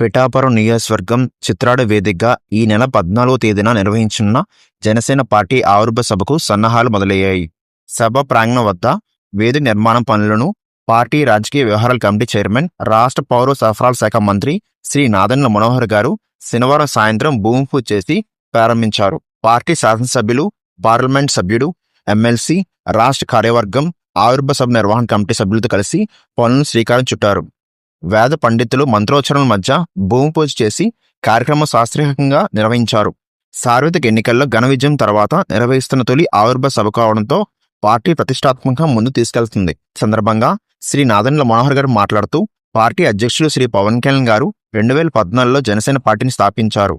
పిఠాపురం నియోజకవర్గం చిత్రాడు వేదికగా ఈ నెల పద్నాలుగో తేదీన నిర్వహించనున్న జనసేన పార్టీ ఆవిర్భ సభకు సన్నాహాలు మొదలయ్యాయి. సభ ప్రాంగణం వద్ద వేదిక నిర్మాణం పనులను పార్టీ రాజకీయ వ్యవహారాల కమిటీ చైర్మన్ రాష్ట్ర పౌర సరఫరాల శాఖ మంత్రి శ్రీ నాదన్ల మనోహర్ గారు శనివారం సాయంత్రం భూమి పూజ చేసి ప్రారంభించారు. పార్టీ శాసనసభ్యులు పార్లమెంట్ సభ్యుడు ఎమ్మెల్సీ రాష్ట్ర కార్యవర్గం ఆవిర్భ సభ నిర్వహణ కమిటీ సభ్యులతో కలిసి పనులను శ్రీకారం చుట్టారు. వేద పండితులు మంత్రోచ్చరణల మధ్య భూమి పూజ చేసి కార్యక్రమం శాస్త్రీయంగా నిర్వహించారు. సార్వత్రిక ఎన్నికల్లో ఘన విజయం తర్వాత నిర్వహిస్తున్న తొలి ఆవిర్భ సభ కావడంతో పార్టీ ప్రతిష్టాత్మకంగా ముందు తీసుకెళ్తుంది. సందర్భంగా శ్రీ నాదన్ల మనోహర్ గారు మాట్లాడుతూ పార్టీ అధ్యక్షులు శ్రీ పవన్ కళ్యాణ్ గారు రెండు వేల పద్నాలుగులో జనసేన పార్టీని స్థాపించారు.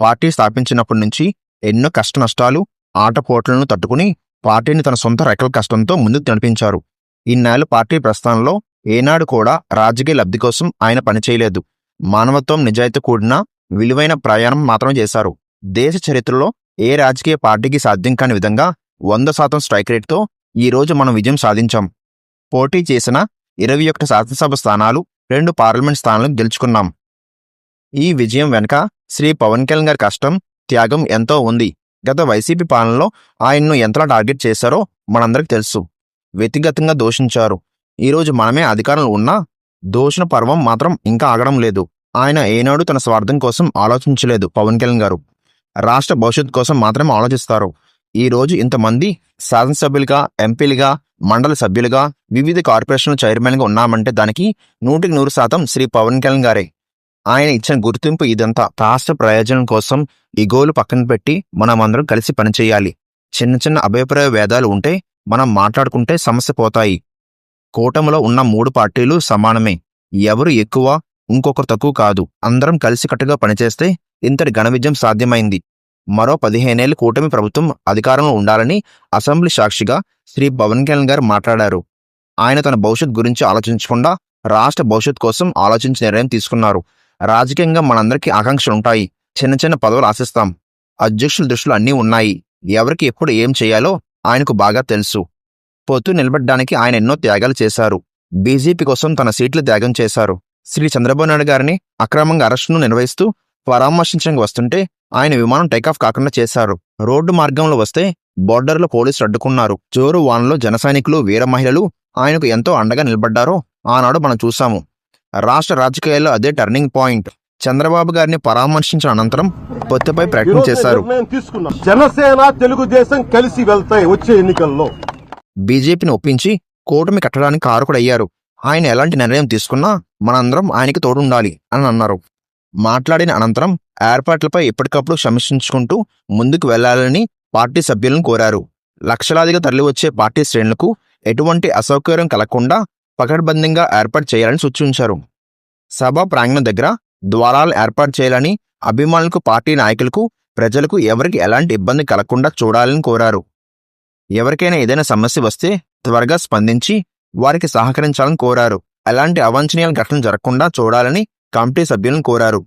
పార్టీ స్థాపించినప్పటి నుంచి ఎన్నో కష్ట నష్టాలు ఆటపోట్లను తట్టుకుని పార్టీని తన సొంత రెక్కల కష్టంతో ముందుకు నడిపించారు. ఇన్నాళ్ళు పార్టీ ప్రస్థానంలో ఏనాడు కూడా రాజకీయ లబ్ధి కోసం ఆయన పనిచేయలేదు మానవత్వం నిజాయితీ కూడిన విలువైన ప్రయాణం మాత్రం చేశారు. దేశ చరిత్రలో ఏ రాజకీయ పార్టీకి సాధ్యం కాని విధంగా వంద శాతం స్ట్రైక్ రేట్తో ఈ రోజు మనం విజయం సాధించాం. పోటీ చేసిన ఇరవై ఒకటి శాసనసభ స్థానాలు రెండు పార్లమెంట్ స్థానాలను గెలుచుకున్నాం. ఈ విజయం వెనుక శ్రీ పవన్ కళ్యాణ్ గారి కష్టం త్యాగం ఎంతో ఉంది. గత వైసీపీ పాలనలో ఆయన్ను ఎంతలా టార్గెట్ చేశారో మనందరికి తెలుసు. వ్యక్తిగతంగా దూషించారు. ఈరోజు మనమే అధికారంలో ఉన్నా దోషణ పర్వం మాత్రం ఇంకా ఆగడం లేదు. ఆయన ఏనాడు తన స్వార్థం కోసం ఆలోచించలేదు పవన్ కళ్యాణ్ గారు. రాష్ట్ర భవిష్యత్తు కోసం మాత్రమే ఆలోచిస్తారు. ఈ రోజు ఇంతమంది శాసనసభ్యులుగా ఎంపీలుగా మండల సభ్యులుగా వివిధ కార్పొరేషన్ల చైర్మన్గా ఉన్నామంటే దానికి నూటికి నూరు శాతం శ్రీ పవన్ కళ్యాణ్ గారే. ఆయన ఇచ్చిన గుర్తింపు ఇదంతా రాష్ట్ర ప్రయోజనం కోసం ఈ గోలు పక్కన పెట్టి మనమందరం కలిసి పనిచేయాలి. చిన్న చిన్న అభిప్రాయ భేదాలు ఉంటే మనం మాట్లాడుకుంటే సమస్య పోతాయి. కూటమిలో ఉన్న మూడు పార్టీలు సమానమే. ఎవరు ఎక్కువ ఇంకొకరు తక్కువ కాదు. అందరం కలిసికట్టుగా పనిచేస్తే ఇంతటి ఘన విజయం సాధ్యమైంది. మరో పదిహేనేళ్ళు కూటమి ప్రభుత్వం అధికారంలో ఉండాలని అసెంబ్లీ సాక్షిగా శ్రీ పవన్ కళ్యాణ్ గారు మాట్లాడారు. ఆయన తన భవిష్యత్ గురించి ఆలోచించకుండా రాష్ట్ర భవిష్యత్ కోసం ఆలోచించి నిర్ణయం తీసుకున్నారు. రాజకీయంగా మనందరికీ ఆకాంక్షలుంటాయి. చిన్న చిన్న పదవులు ఆశిస్తాం. అధ్యక్షుల దృష్టిలో అన్నీ ఉన్నాయి. ఎవరికి ఎప్పుడు ఏం చేయాలో ఆయనకు బాగా తెలుసు. పొత్తు నిలబడ్డానికి ఆయన ఎన్నో త్యాగాలు చేశారు. బీజేపీ కోసం తన సీట్లు త్యాగం చేశారు. శ్రీ చంద్రబాబు నాయుడు గారిని అక్రమంగా అరెస్టును నిర్వహిస్తూ పరామర్శించడానికి వస్తుంటే ఆయన విమానం టేకాఫ్ కాకుండా చేశారు. రోడ్డు మార్గంలో వస్తే బోర్డర్లో పోలీసులు అడ్డుకున్నారు. జోరు వానలో జనసైనికులు వీర మహిళలు ఆయనకు ఎంతో అండగా నిలబడ్డారో ఆనాడు మనం చూశాము. రాష్ట్ర రాజకీయాల్లో అదే టర్నింగ్ పాయింట్. చంద్రబాబు గారిని పరామర్శించిన అనంతరం పొత్తుపై ప్రకటన చేశారు. జనసేన తెలుగుదేశం కలిసి వెళ్తాయి వచ్చే ఎన్నికల్లో. బీజేపీని ఒప్పించి కూటమి కట్టడానికి కారకుడయ్యారు. ఆయన ఎలాంటి నిర్ణయం తీసుకున్నా మనందరం ఆయనకి తోడుండాలి అని అన్నారు. మాట్లాడిన అనంతరం ఏర్పాట్లపై ఎప్పటికప్పుడు సమీక్షించుకుంటూ ముందుకు వెళ్ళాలని పార్టీ సభ్యులను కోరారు. లక్షలాదిగా తరలివచ్చే పార్టీ శ్రేణులకు ఎటువంటి అసౌకర్యం కలగకుండా పకడ్బందీగా ఏర్పాటు చేయాలని సూచించారు. సభ ప్రాంగణం దగ్గర ద్వారాలు ఏర్పాటు చేయాలని అభిమానులకు పార్టీ నాయకులకు ప్రజలకు ఎవరికి ఎలాంటి ఇబ్బంది కలగకుండా చూడాలని కోరారు. ఎవరికైనా ఏదైనా సమస్య వస్తే త్వరగా స్పందించి వారికి సహకరించాలని కోరారు. అలాంటి అవాంఛనీయాల ఘటనలు జరగకుండా చూడాలని కమిటీ సభ్యులను కోరారు.